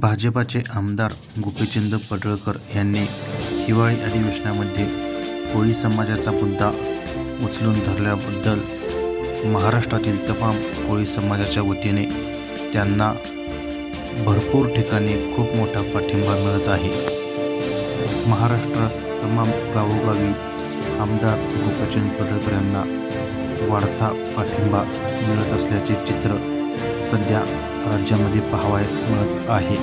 भाजपाचे आमदार गोपीचंद पडळकर यांनी हिवाळी अधिवेशनामध्ये कोळी समाजाचा मुद्दा उचलून धरल्याबद्दल महाराष्ट्रातील तमाम कोळी समाजाच्या वतीने त्यांना भरपूर ठिकाणी खूप मोठा पाठिंबा मिळत आहे. महाराष्ट्रात तमाम गावोगावी आमदार गोपीचंद पडळकर यांना वाढता पाठिंबा मिळत असल्याचे चित्र सध्या राज्यामध्ये पाहावयास मिळत आहे.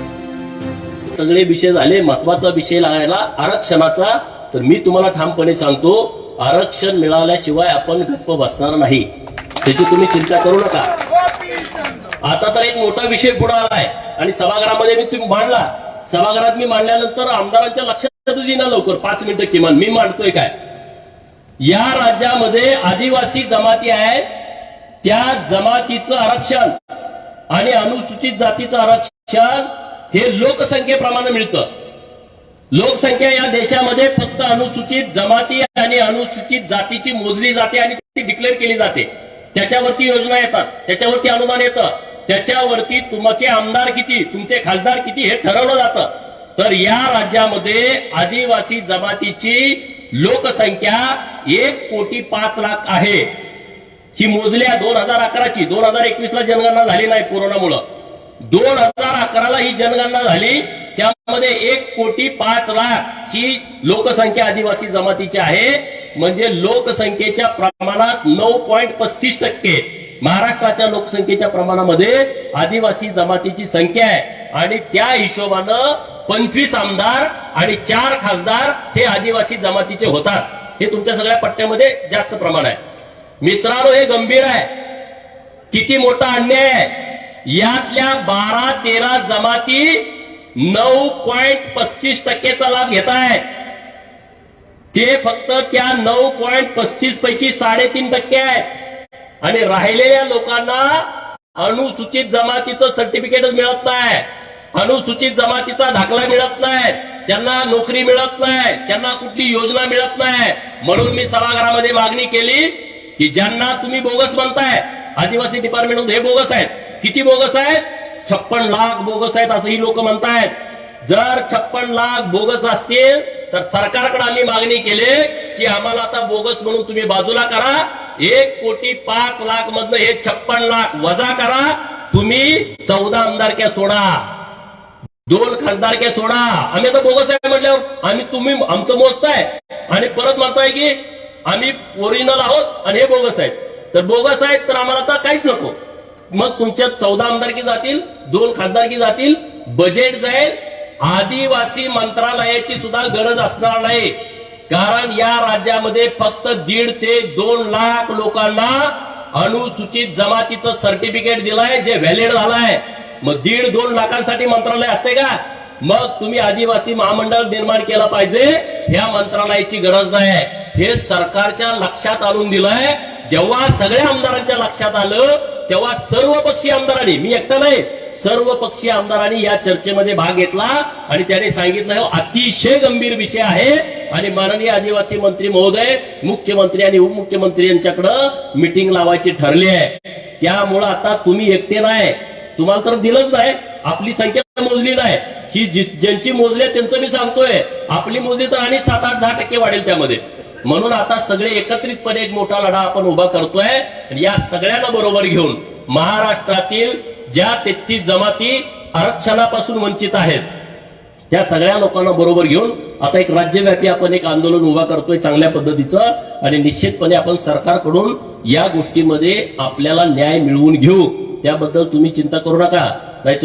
सगळे विषय झाले महत्त्वाचा विषय लागायला आरक्षणाचा. तर मी तुम्हाला ठामपणे सांगतो आरक्षण मिळाल्याशिवाय आपण गप्प बसणार नाही. त्याची तुम्ही चिंता करू नका. आता तर एक मोठा विषय पुढे आलाय आणि सभागृहामध्ये मी तुम्ही मांडला. सभागृहात मी मांडल्यानंतर आमदारांच्या लक्षात दिना लवकर. पाच मिनिटं किमान. मी मांडतोय काय? या राज्यामध्ये आदिवासी जमाती आहेत. त्या जमातीचं आरक्षण आणि अनुसूचित जातीचं आरक्षण हे लोकसंख्येप्रमाणे मिळतं. लोकसंख्या या देशामध्ये फक्त अनुसूचित जमाती आणि अनुसूचित जातीची मोजली जाते आणि ती डिक्लेअर केली जाते. त्याच्यावरती योजना येतात. त्याच्यावरती अनुदान येतं. त्याच्यावरती तुमचे आमदार किती तुमचे खासदार किती हे ठरवलं जातं. तर या राज्यामध्ये आदिवासी जमातीची लोकसंख्या एक कोटी पाच लाख आहे. ही मोजल्या दोन हजार अकराची दोन हजार एकवीसला जनगणना झाली नाही कोरोनामुळं. दोन हजार अकराला ही जनगणना झाली त्यामध्ये एक कोटी पाच लाख ही लोकसंख्या आदिवासी जमातीची आहे म्हणजे लोकसंख्येच्या प्रमाणात नऊ पॉईंट पस्तीस टक्के. महाराष्ट्राच्या लोकसंख्येच्या प्रमाणामध्ये आदिवासी जमातीची संख्या आहे. आणि त्या हिशोबानं पंचवीस आमदार आणि चार खासदार हे आदिवासी जमातीचे होतात. हे तुमच्या सगळ्या पट्ट्यामध्ये जास्त प्रमाण आहे. मित्रांनो हे गंभीर आहे. किती मोठा अन्याय आहे. यातल्या बारा तेरा जमाती नऊ पॉइंट पस्तीस टक्केचा लाभ घेत आहेत. ते फक्त त्या नऊ पॉइंट पस्तीस पैकी साडेतीन टक्के आहेत. आणि राहिलेल्या लोकांना अनुसूचित जमातीचं सर्टिफिकेटच मिळत नाही. अनुसूचित जमातीचा दाखला मिळत नाही. त्यांना नोकरी मिळत नाही त्यांना कुठली योजना मिळत नाही. म्हणून मी सभागृहामध्ये मागणी केली की ज्यांना तुम्ही बोगस म्हणताय आदिवासी डिपार्टमेंट हे बोगस आहेत. किती बोगस आहेत? छप्पन लाख बोगस आहेत असंही लोक म्हणतायत. जर छप्पन लाख बोगस असतील तर सरकारकडे आम्ही मागणी केली की आम्हाला आता बोगस म्हणून तुम्ही बाजूला करा. एक कोटी पाच लाख मधनं हे छप्पन लाख वजा करा. तुम्ही चौदा आमदारक्या सोडा. दोन खासदारक्या सोडा. आम्ही आता बोगस आहे म्हटल्यावर आम्ही तुम्ही आमचं मोजताय. आणि परत म्हणताय की आम्ही ओरिजिनल आहोत आणि हे बोगस आहेत. तर बोगस आहेत तर आम्हाला आता काहीच नको. मग तुमच्या चौदा आमदारकी जातील दोन खासदारकी जातील बजेट जाईल. आदिवासी मंत्रालयाची सुद्धा गरज असणार नाही. कारण या राज्यामध्ये फक्त दीड ते दोन लाख लोकांना अनुसूचित जमातीचं सर्टिफिकेट दिलंय जे व्हॅलिड झालंय. मग दीड दोन लाखांसाठी मंत्रालय असते का? मग तुम्ही आदिवासी महामंडळ निर्माण केलं पाहिजे ह्या मंत्रालयाची गरज नाही. हे सरकारच्या लक्षात आणून दिलंय जेव्हा सगळ्या आमदारांच्या लक्षात आलं तेव्हा सर्व पक्षीय आमदारांनी मी एकटा नाही सर्व पक्षीय आमदारांनी या चर्चेमध्ये भाग घेतला आणि त्याने सांगितलं हो, अतिशय गंभीर विषय आहे. आणि माननीय आदिवासी मंत्री महोदय मुख्यमंत्री आणि उपमुख्यमंत्री यांच्याकडं मिटिंग लावायची ठरली आहे. त्यामुळं आता तुम्ही एकटे नाही. तुम्हाला तर दिलंच नाही. आपली संख्या मोजली नाही. ही ज्यांची मोजली आहे त्यांचं मी सांगतोय. आपली मोजली तर आणि सात आठ दहा टक्के वाढेल त्यामध्ये. म्हणून आता सगळे एकत्रितपणे एक मोठा लढा आपण उभा करतोय. आणि या सगळ्यांना बरोबर घेऊन महाराष्ट्रातील ज्या तेहतीस जमाती आरक्षणापासून वंचित आहेत त्या सगळ्या लोकांना बरोबर घेऊन आता एक राज्यव्यापी आपण एक आंदोलन उभा करतोय चांगल्या पद्धतीचं. आणि निश्चितपणे आपण सरकारकडून या गोष्टीमध्ये आपल्याला न्याय मिळवून घेऊ. त्याबद्दल तुम्ही चिंता करू नका. नाही